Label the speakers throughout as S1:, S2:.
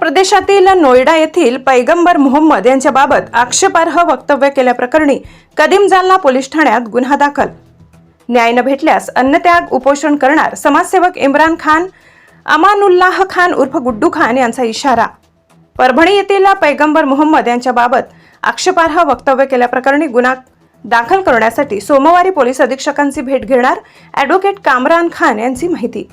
S1: प्रदेशातील नोएडा येथील पैगंबर मोहम्मद यांच्याबाबत आक्षेपार्ह वक्तव्य केल्याप्रकरणी कदीम जालना पोलीस ठाण्यात गुन्हा दाखल. न्याय न भेटल्यास अन्नत्याग उपोषण करणार समाजसेवक इम्रान खान अमानुल्लाह खान उर्फ गुड्डू खान यांचा इशारा. परभणी येथील पैगंबर मोहम्मद यांच्याबाबत आक्षेपार्ह वक्तव्य केल्याप्रकरणी गुन्हा दाखल करण्यासाठी सोमवारी पोलीस अधीक्षकांची भेट घेणार ॲडव्होकेट कामरान खान यांची माहिती.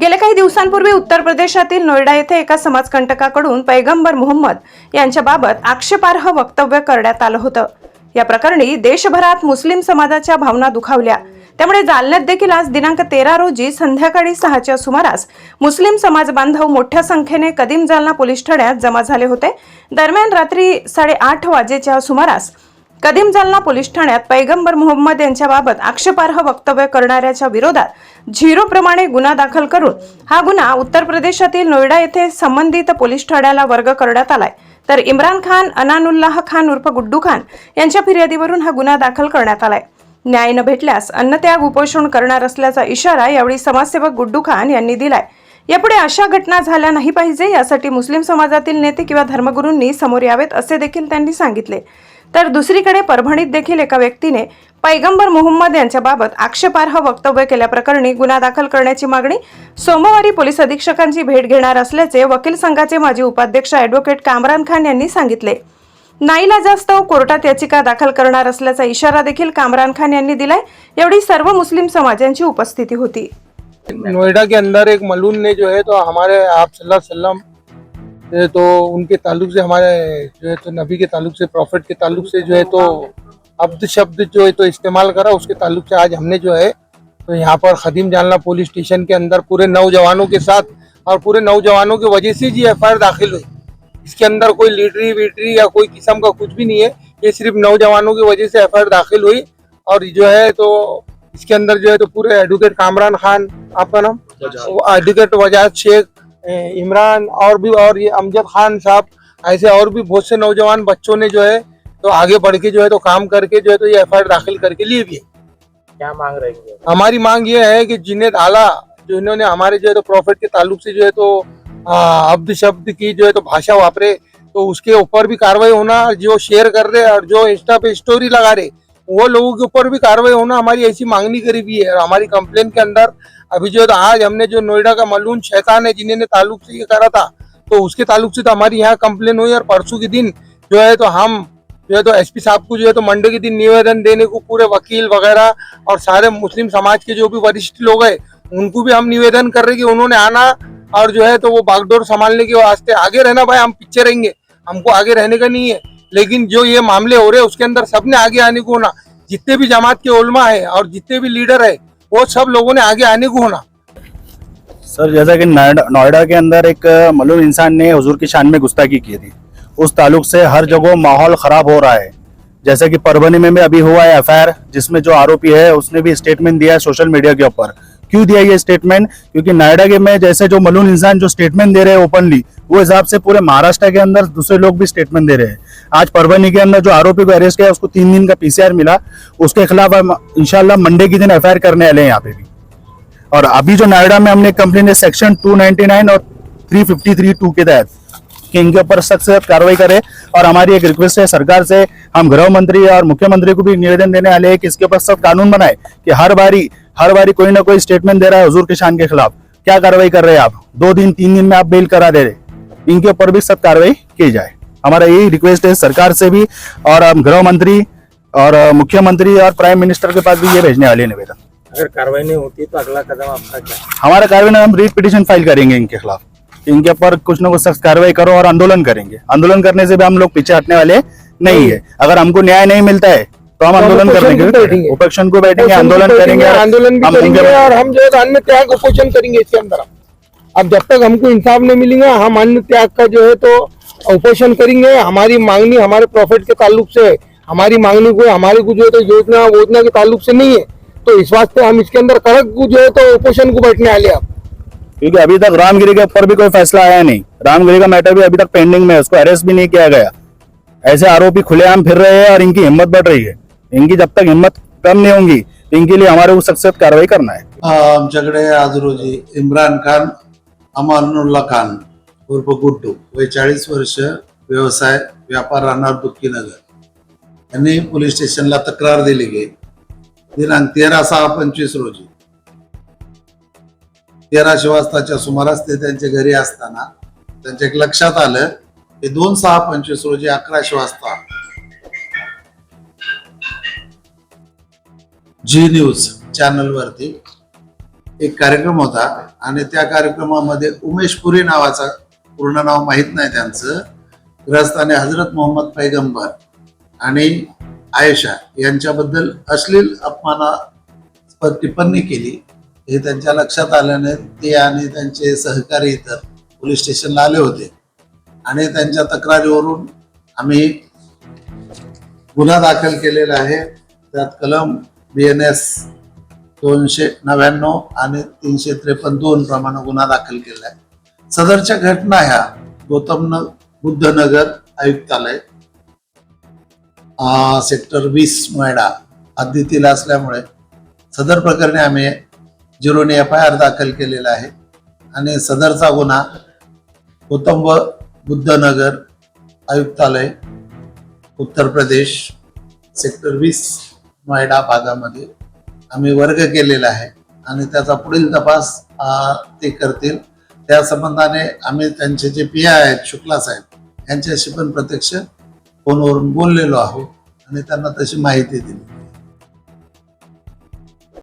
S1: गेल्या काही दिवसांपूर्वी उत्तर प्रदेशातील नोएडा येथे एका समाजकंटकाकडून पैगंबर मोहम्मद यांच्याबाबत आक्षेपार्ह वक्तव्य करण्यात आलं होतं. या प्रकरणी देशभरात मुस्लिम समाजाच्या भावना दुखावल्या. त्यामुळे जालन्यात देखील आज दिनांक तेरा रोजी संध्याकाळी सहाच्या सुमारास मुस्लिम समाज बांधव मोठ्या संख्येने कदीम जालना पोलीस ठाण्यात जमा झाले होते. दरम्यान रात्री साडेआठ वाजेच्या सुमारास कदीम जालना पोलीस ठाण्यात पैगंबर मोहम्मद यांच्याबाबत आक्षेपार्ह वक्तव्य करणाऱ्याच्या विरोधात झिरो प्रमाणे गुन्हा दाखल करून हा गुन्हा उत्तर प्रदेशातील नोएडा येथे संबंधित पोलीस ठाण्याला वर्ग करण्यात आलाय. तर इम्रान खान अनानुल्लाह खान उर्फ गुड्डू खान यांच्या फिर्यादीवरून हा गुन्हा दाखल करण्यात आलाय. न्याय न भेटल्यास अन्नत्याग उपोषण करणार असल्याचा इशारा यावेळी समाजसेवक गुड्डू खान यांनी दिलाय. यापुढे अशा घटना झाल्या नाही पाहिजे यासाठी मुस्लिम समाजातील नेते किंवा धर्मगुरूंनी समोर यावेत असे देखील त्यांनी सांगितले. तर दुसरीकडे परभणीत देखील एका व्यक्तीने पैगंबर मोहम्मद यांच्याबाबत आक्षेपार्ह वक्तव्य केल्याप्रकरणी गुन्हा दाखल करण्याची मागणी सोमवारी पोलीस अधीक्षकांची भेट घेणार असल्याचे वकील संघाचे माजी उपाध्यक्ष ॲडव्होकेट कामरान खान यांनी सांगितले. नाईलाजास्तव कोर्टात याचिका दाखल करणार असल्याचा इशारा देखील कामरान खान यांनी दिलाय. एवढी सर्व मुस्लिम समाजांची उपस्थिती होती.
S2: नोएडा के अंदर एक मलून ने जो है तो हमारे आप सल्लल्लाहु तो उनके ताल्लुक से हमारे जो है तो नबी के ताल्लुक से प्रॉफिट के ताल्लुक से जो है तो अब्द शब्द जो है तो इस्तेमाल करा उसके ताल्लुक से आज हमने जो है तो यहाँ पर खदीम जालना पुलिस स्टेशन के अंदर पूरे नौजवानों के साथ और पूरे नौजवानों की वजह से जी एफ़ दाखिल हुई। इसके अंदर कोई लीडरी वीटरी या कोई किस्म का कुछ भी नहीं है। ये सिर्फ़ नौजवानों की वजह से एफआईआर दाखिल हुई और जो है तो इसके अंदर जो है तो पूरे एडवोकेट कामरान खान आपका नाम? एडवोकेट वजाद शेख इमरान और भी और ये अमजद खान साहब ऐसे और भी बहुत से नौजवान बच्चों ने जो है तो आगे बढ़ के जो है तो काम करके जो है तो ये एफ़ दाखिल करके लिए भी
S3: क्या मांग रही है?
S2: हमारी मांग ये है कि जिन्हें आला जो इन्होंने हमारे जो है तो प्रॉफिट के ताल्लुक से जो है तो अब्द शब्द की जो है तो भाषा वापरे तो उसके ऊपर भी कार्रवाई होना जो शेयर कर रहे और जो इंस्टा पे स्टोरी लगा रहे वो लोगों के ऊपर भी कार्रवाई होना हमारी ऐसी मांगनी करी भी है। और हमारी कंप्लेन के अंदर अभी जो तो आज हमने जो नोएडा का मलून शैतान है, जिन्होंने ताल्लुक से ये करा था तो उसके ताल्लुक से तो हमारी यहाँ कंप्लेन हुई और परसों के दिन जो है तो हम जो है तो एसपी साहब को जो है तो मंडे के दिन निवेदन देने को पूरे वकील वगैरह और सारे मुस्लिम समाज के जो भी वरिष्ठ लोग हैं, उनको भी हम निवेदन कर रहे कि उन्होंने आना और जो है तो वो बागडोर संभालने के वास्ते आगे रहना भाई, हम पीछे रहेंगे, हमको आगे रहने का नहीं है। लेकिन जो ये मामले हो रहे हैं, उसके अंदर सबने आगे आने को होना जितने भी जमात के उलमा है और जितने भी लीडर है वो सब लोगों ने आगे आने को होना।
S4: सर, जैसा कि नोएडा के अंदर एक मलूम इंसान ने हजूर की शान में गुस्ताखी की थी। उस ताल्लुक से हर जगह माहौल खराब हो रहा है। जैसे कि परभनी में भी अभी हुआ है एफ़ जिसमें जो आरोपी है, उसने भी स्टेटमेंट दिया है सोशल मीडिया के ऊपर। क्यों दिया ये स्टेटमेंट क्योंकि नोएडा के में जैसे जो मलून इंसान जो स्टेटमेंट दे रहे हैं ओपनली वो हिसाब से पूरे महाराष्ट्र के अंदर दूसरे लोग भी स्टेटमेंट दे रहे हैं। आज परभनी के अंदर जो आरोपी को अरेस्ट किया, उसको तीन दिन का पीसीआर मिला। उसके खिलाफ हम इंशाल्लाह मंडे के दिन एफआईआर करने वाले हैं यहाँ पे भी। और अभी जो नोएडा में हमने कंप्लेन सेक्शन 299 और 353 टू के तहत। कि इनके ऊपर सख्त कार्रवाई करे। और हमारी एक रिक्वेस्ट है सरकार से हम गृह मंत्री और मुख्यमंत्री को भी निवेदन देने वाले हैं कि इसके ऊपर सख्त कानून बनाए कि हर बारी हर बारी कोई ना कोई स्टेटमेंट दे रहा है हजूर किसान के खिलाफ। क्या कार्रवाई कर रहे हैं आप? दो दिन तीन दिन में आप बेल करा दे रहे इनके ऊपर भी सख्त कार्रवाई की जाए। हमारा यही रिक्वेस्ट है सरकार से भी और हम गृह मंत्री और मुख्यमंत्री और प्राइम मिनिस्टर के पास भी ये भेजने वाले निवेदन।
S3: अगर कार्रवाई नहीं होती तो अगला कदम आपका क्या
S4: हमारा कार्रवाई हम रीट पिटिशन फ़ाइल करेंगे इनके खिलाफ। इनके ऊपर कुछ ना कुछ सख्त कार्रवाई करो और आंदोलन करेंगे। आंदोलन करने से भी हम लोग पीछे हटने वाले नहीं है। अगर हमको न्याय नहीं मिलता है तो हम
S2: तो
S4: आंदोलन
S2: उपोषण
S4: करने
S2: भी
S4: के
S2: बैठेंगे।
S4: उपेक्षण को बैठेंगे आंदोलन करेंगे
S2: आंदोलन करेंगे और हम जो है अन्न त्याग उपोषण करेंगे इसके अंदर अब जब तक हमको इंसाफ नहीं मिलेगा हम अन्न त्याग का जो है तो उपोषण करेंगे। हमारी मांगनी हमारे प्रॉफिट के ताल्लुक से हमारी मांगनी को हमारे को जो है तो योजना वोजना के ताल्लुक से नहीं है। तो इस वास्ते हम इसके अंदर कड़क जो है तो उपोषण को बैठने वाले अब।
S4: क्योंकि अभी तक रामगिरी के ऊपर भी कोई फैसला आया नहीं। रामगिरी का मैटर भी अभी तक पेंडिंग में है, उसको अरेस्ट भी नहीं किया गया। ऐसे आरोपी खुलेआम फिर रहे हैं और इनकी हिम्मत बढ़ रही है। इनकी जब तक हिम्मत कम नहीं होंगी तो इनके लिए हमारे सख्त कार्रवाई करना है।
S5: आमच्याकडे आज रोजी इम्रान खान अमानुल्ला खान, उर्फ़ गुड्डू। वय चाळीस वर्ष व्यवसाय, व्यापार राहणार दुःखीनगर। यांनी पोलीस स्टेशनला तक्रार दिली की दिनांक तेरा सहा पंचवीस रोजी तेराशे वाजताच्या सुमारास ते त्यांच्या घरी असताना त्यांच्या एक लक्षात आलं की दोन सहा पंचवीस रोजी अकराशे वाजता. जी न्यूज चॅनलवरती एक कार्यक्रम होता आणि त्या कार्यक्रमामध्ये उमेश पुरी नावाचा पूर्ण नाव माहीत नाही त्यांचं ग्रस्ताने हजरत मोहम्मद पैगंबर आणि आयशा यांच्याबद्दल अश्लील अपमानास्पद टिप्पणी केली. हे त्यांच्या लक्षात आल्याने ते आणि त्यांचे सहकारी इतर पोलीस स्टेशनला आले होते. आणि त्यांच्या तक्रारीवरून आम्ही गुन्हा दाखल केलेला आहे. त्यात कलम बी एन एस दोनशे नव्याण्णव आणि तीनशे त्रेपन्न दोन प्रमाणे गुन्हा दाखल केला आहे. सदरच्या घटना ह्या गौतम न बुद्धनगर आयुक्तालय सेक्टर वीस नोएडा हद्दीतील असल्यामुळे सदर प्रकरणी आम्ही झिरोने एफ आय आर दाखल केलेला आहे. आणि सदरचा गुन्हा गौतम बुद्धनगर आयुक्तालय उत्तर प्रदेश सेक्टर वीस नोएडा भागामध्ये आम्ही वर्ग केलेला आहे. आणि त्याचा पुढील तपास ते करतील. त्या संबंधाने आम्ही त्यांचे जे पी आय आहेत शुक्ला साहेब यांच्याशी पण प्रत्यक्ष फोनवरून बोललेलो आहोत. आणि त्यांना तशी माहिती दिली.